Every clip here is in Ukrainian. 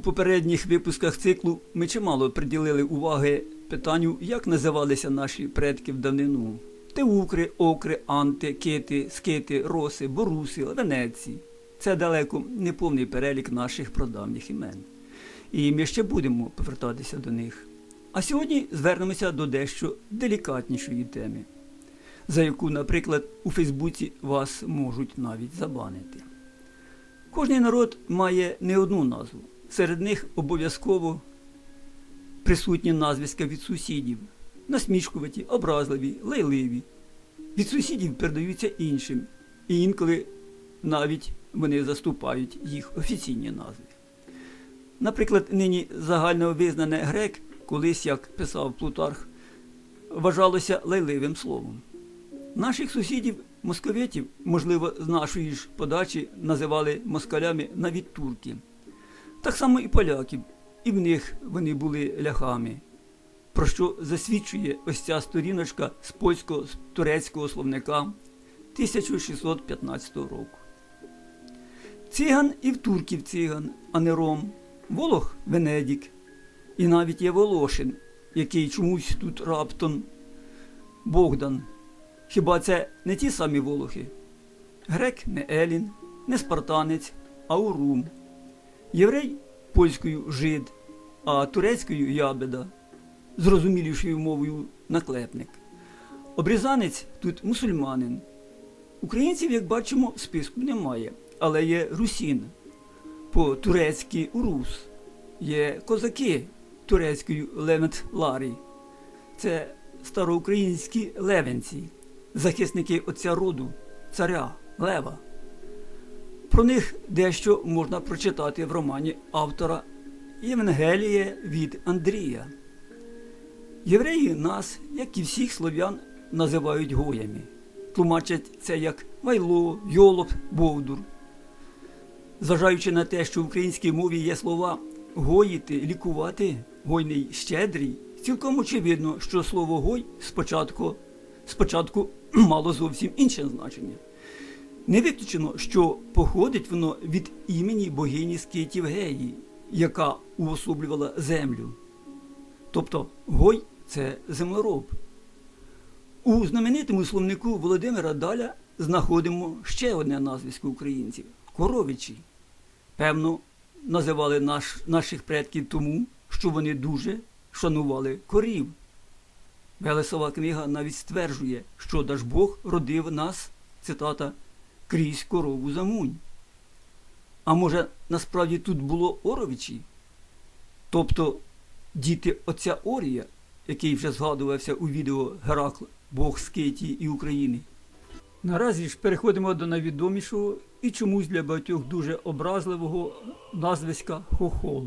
У попередніх випусках циклу ми чимало приділили уваги питанню, як називалися наші предки в давнину. Теукри, окри, анти, кити, скити, роси, боруси, венеці. Це далеко не повний перелік наших прадавніх імен. І ми ще будемо повертатися до них. А сьогодні звернемося до дещо делікатнішої теми, за яку, наприклад, у Фейсбуці вас можуть навіть забанити. Кожний народ має не одну назву. Серед них обов'язково присутні назвиська від сусідів, насмішкуваті, образливі, лайливі. Від сусідів передаються іншим, і інколи навіть вони заступають їх офіційні назви. Наприклад, нині загально визнане грек, колись, як писав Плутарх, вважалося лайливим словом. Наших сусідів, московитів, можливо, з нашої ж подачі називали москалями навіть турки. Так само і поляків, і в них вони були ляхами, про що засвідчує ось ця сторіночка з польського турецького словника 1615 року. Циган і в турків циган, а не ром, Волох Венедік, і навіть є Волошин, який чомусь тут раптом Богдан. Хіба це не ті самі волохи? Грек не Елін, не спартанець, а Урум. Єврей польською жид, а турецькою ябеда, зрозумілішою мовою наклепник. Обрізанець тут мусульманин. Українців, як бачимо, в списку немає, але є русін, по-турецьки урус, є козаки турецькою лемет ларі. Це староукраїнські левенці, захисники отця роду, царя, лева. Про них дещо можна прочитати в романі автора Євангеліє від Андрія. Євреї нас, як і всіх слов'ян, називають гоями. Тлумачать це як вайло, йолоп, бовдур. Зважаючи на те, що в українській мові є слова гоїти, лікувати, гойний щедрий, цілком очевидно, що слово гой спочатку, спочатку мало зовсім інше значення. Не виключено, що походить воно від імені богині Скитів Геї, яка уособлювала землю. Тобто Гой це землероб. У знаменитому словнику Володимира Даля знаходимо ще одне назвисько українців коровичі. Певно, називали наш, наших предків тому, що вони дуже шанували корів. Велесова книга навіть стверджує, що Дажбог родив нас, цитата, крізь корову замунь. А може, насправді тут було Оровичі? Тобто діти отця Орія, який вже згадувався у відео Геракл, Бог Скитії і України. Наразі ж переходимо до найвідомішого і чомусь для багатьох дуже образливого назвиська хохол.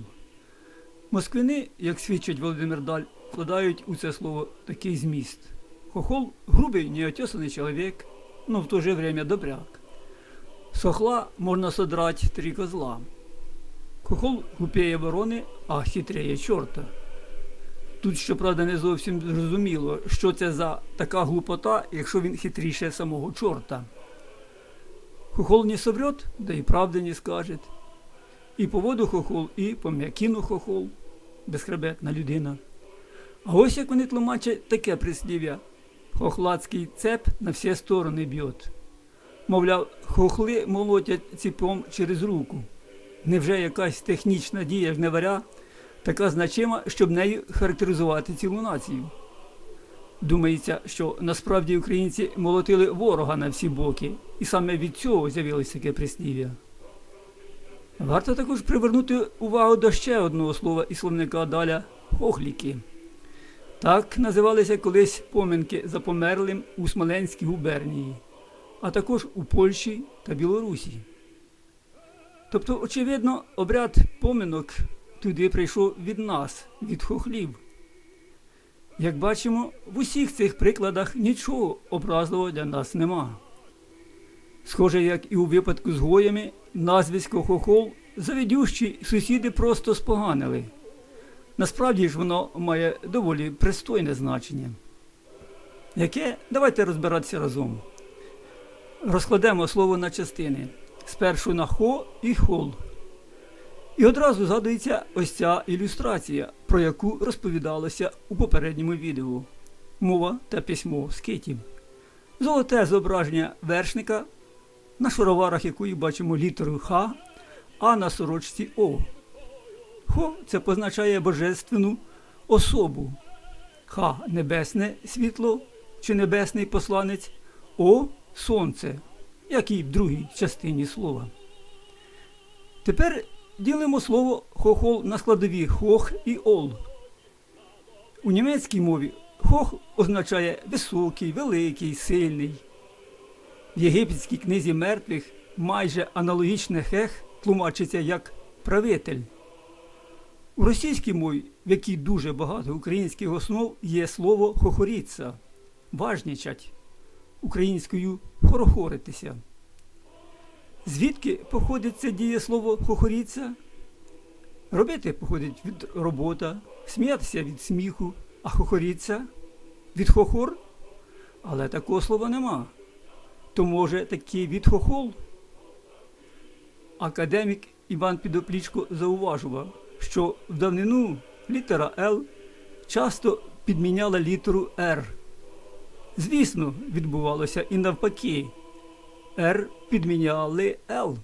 Москвини, як свідчить Володимир Даль, вкладають у це слово такий зміст. Хохол грубий, неотесаний чоловік, но в то же время добряк. С хохла можно содрать три козла. Хохол глупіє ворони, а хитріє чорта. Тут, щоправда, не зовсім зрозуміло, що це за така глупота, якщо він хитріше самого чорта. Хохол не соврет, да і правди не скаже. І по воду хохол, і по м'якіну хохол, безхребетна людина. А ось як вони тлумачать таке прислів'я. Хохладський цеп на всі сторони б'ють. Мовляв, хохли молотять ціпом через руку. Невже якась технічна дія жневаря така значима, щоб нею характеризувати цілу націю? Думається, що насправді українці молотили ворога на всі боки, і саме від цього з'явилось таке прислів'я. Варто також привернути увагу до ще одного слова і словника Даля хохліки. Так називалися колись поминки за померлим у Смоленській губернії, а також у Польщі та Білорусі. Тобто, очевидно, обряд поминок туди прийшов від нас, від хохлів. Як бачимо, в усіх цих прикладах нічого образливого для нас нема. Схоже, як і у випадку з гоями, назвисько хохол завідющі сусіди просто споганили. Насправді ж воно має доволі пристойне значення. Яке? Давайте розбиратися разом. Розкладемо слово на частини. Спершу на хо і хол. І одразу згадується ось ця ілюстрація, про яку розповідалося у попередньому відео. Мова та письмо з скитів. Золоте зображення вершника, на шароварах якої бачимо літеру Х, а на сорочці О. Хо це позначає божественну особу. Х небесне світло чи небесний посланець, О сонце, як і в другій частині слова. Тепер ділимо слово хохол на складові хох і ол. У німецькій мові хох означає високий, великий, сильний. В єгипетській книзі мертвих майже аналогічне хех тлумачиться як правитель. У російській мові, в якій дуже багато українських основ, є слово хохоріться, важнічать, українською хорохоритися. Звідки походить це дієслово хохоріться? Робити походить від робота, сміятися від сміху, а хохоріться від хохор? Але такого слова нема. То може такий від хохол? Академік Іван Підоплічко зауважував, що в давнину літера Л часто підміняла літеру Р. Звісно, відбувалося і навпаки. Р підміняли Л.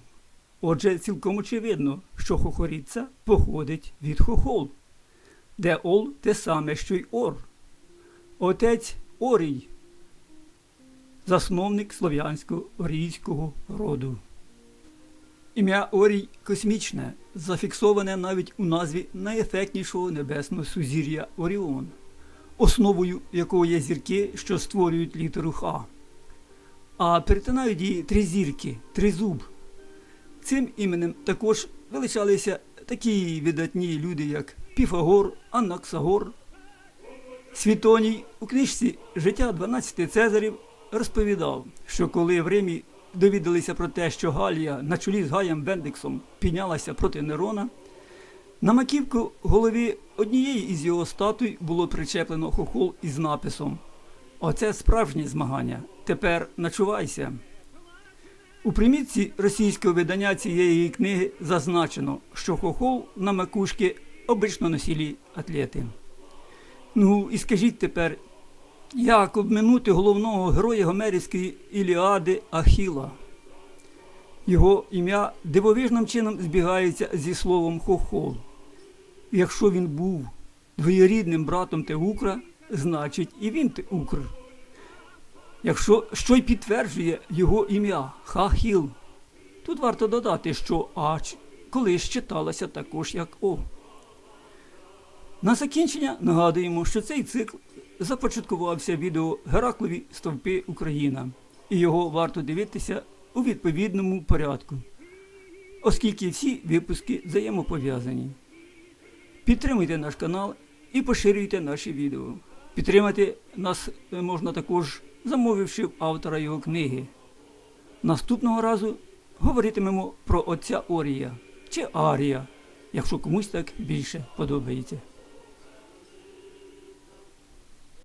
Отже, цілком очевидно, що хохоріться походить від хохол, де ол те саме, що й ор. Отець Орій, засновник слов'янського орійського роду. Ім'я Орій космічне, зафіксоване навіть у назві найефектнішого небесного сузір'я Оріон, основою якого є зірки, що створюють літеру Х. А перетинають її три зірки, тризуб. Цим іменем також величалися такі видатні люди, як Піфагор, Анаксагор. Світоній у книжці Життя 12 Цезарів розповідав, що коли в Римі довідалися про те, що Галія на чолі з Гаєм Бендиксом піднялася проти Нерона, на маківку голові однієї із його статуй було причеплено хохол із написом Оце справжнє змагання. Тепер начувайся. У примітці російського видання цієї книги зазначено, що хохол на макушки обично носілі атлети. Ну і скажіть тепер, як обминути головного героя Гомерівської Іліади Ахіла? Його ім'я дивовижним чином збігається зі словом хохол. Якщо він був двоєрідним братом Теукра, значить і він Теукр. Якщо що й підтверджує його ім'я Хахіл, тут варто додати, що Ач колись читалася також як О. На закінчення нагадуємо, що цей цикл започаткувався відео Гераклові Стовпи Україна, і його варто дивитися у відповідному порядку, оскільки всі випуски взаємопов'язані. Підтримуйте наш канал і поширюйте наші відео. Підтримати нас можна також, замовивши автора його книги. Наступного разу говоритимемо про отця Орія чи Арія, якщо комусь так більше подобається.